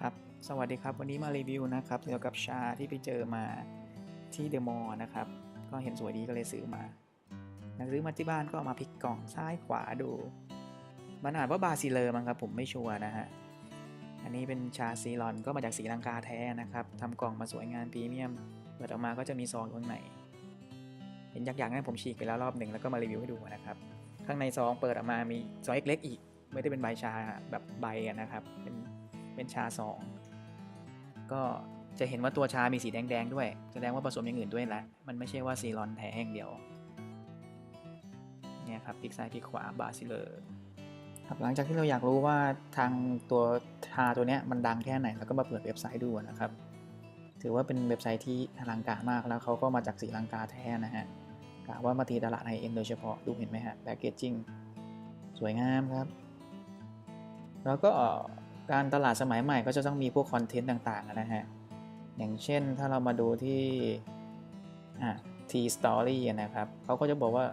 ครับ สวัสดีครับ วันนี้มารีวิวนะครับเกี่ยวกับชาที่ไปเจอมาที่เดอะมอลล์นะครับ ก็เห็นสวยดีก็เลยซื้อมาซื้อมาที่บ้านก็มาพลิกกล่องซ้ายขวาดู มันอ่านว่าบาซิเลอร์มั้งครับ ผมไม่ชัวร์นะฮะ อันนี้เป็นชาซีรอนก็มาจากสีลังกาแท้นะครับทำกล่องมาสวยงามพรีเมียม เปิดออกมาก็จะมีซองอยู่ข้างใน เห็นยากๆงั้นผมฉีกไปแล้วรอบหนึ่งแล้วก็มารีวิวให้ดูนะครับ ข้างในซองเปิดออกมามีซองเล็กๆอีก ไม่ได้เป็นใบชาแบบใบนะครับ เป็น เป็นชาซองก็จะเห็นว่าตัวชา มีสีแดงๆ ด้วย แสดงว่าผสมอย่างอื่นด้วยแหละ มันไม่ใช่ว่าซีรอนแท้อย่างเดียว เนี่ยครับพลิกซ้ายพลิกขวาบาซิเลอร์ครับหลังจากที่เราอยากรู้ว่าทางตัวชาตัวเนี้ยมันดังแค่ไหนเราก็มาเปิดเว็บไซต์ดูนะครับ ถือว่าเป็นเว็บไซต์ที่อลังการมากแล้วเขาก็มาจากสีลังกาแท้นะฮะกะว่ามาตีตลาดไฮเอ็นโดยเฉพาะดูเห็นไหมฮะแพคเกจจิ้งสวยงามครับ แล้วก็ การตลาดสมัยใหม่ก็จะต้องมีพวกคอนเทนต์ต่างๆนะฮะ อย่างเช่นถ้าเรามาดูที่อ่า T Story นะครับเขาก็จะบอกว่า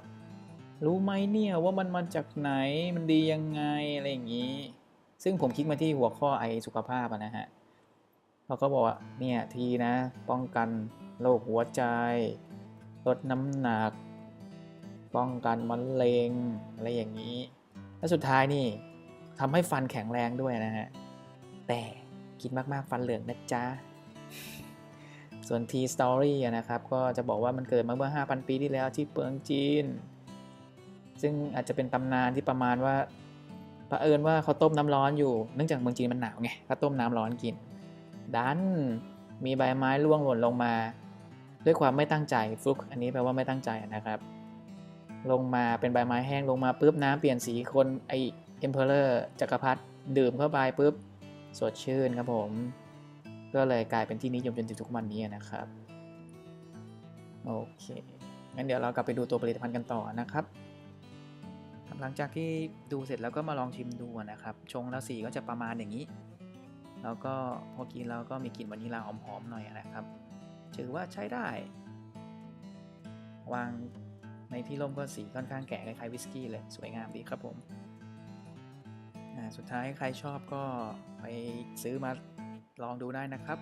รู้ไหมเนี่ยว่ามันมาจากไหนมันดียังไง อะไรอย่างนี้ ซึ่งผมคลิกมาที่หัวข้อไอสุขภาพนะฮะเขาก็บอกว่าเนี่ยทีนะ ป้องกันโรคหัวใจ ลดน้ำหนัก ป้องกันมะเร็งอะไรอย่างนี้ และสุดท้ายนี่ทำให้ฟันแข็งแรงด้วยนะฮะ แต่กินมากๆฟันเหลืองนะจ๊ะ ส่วน T Story อะนะครับ ก็จะบอกว่ามันเกิดมาเมื่อ 5,000 ปีที่แล้วที่เปืองจีน ซึ่งอาจจะเป็นตำนานที่ประมาณว่าเผอิญว่าเขาต้มน้ำร้อนอยู่ เนื่องจากเมืองจีนมันหนาวไงเขาต้มน้ำร้อนกิน ดันมีใบไม้ร่วงหล่นลงมา ด้วยความไม่ตั้งใจฟลุกอันนี้แปลว่าไม่ตั้งใจนะครับ ลงมาเป็นใบไม้แห้งลงมาปุ๊บน้ำเปลี่ยนสีคนไอเอ็มเพอเรอร์จักรพรรดิดื่มเข้าไปปุ๊บ สดชื่นครับผม ก็เลยกลายเป็นที่นิยมจนถึงทุกวันนี้นะครับ โอเค งั้นเดี๋ยวเรากลับไปดูตัวผลิตภัณฑ์กันต่อนะครับ หลังจากที่ดูเสร็จแล้วก็มาลองชิมดูนะครับ ชงแล้วสีก็จะประมาณอย่างนี้ แล้วก็พอกินแล้วก็มีกลิ่นวานิลลาหอมๆหน่อยนะครับ ถือว่าใช้ได้ วางในที่ร่มก็สีค่อนข้างแก่คล้ายๆวิสกี้เลย สวยงามดีครับผม สุดท้ายใครชอบก็ไปซื้อมาลองดูได้นะครับ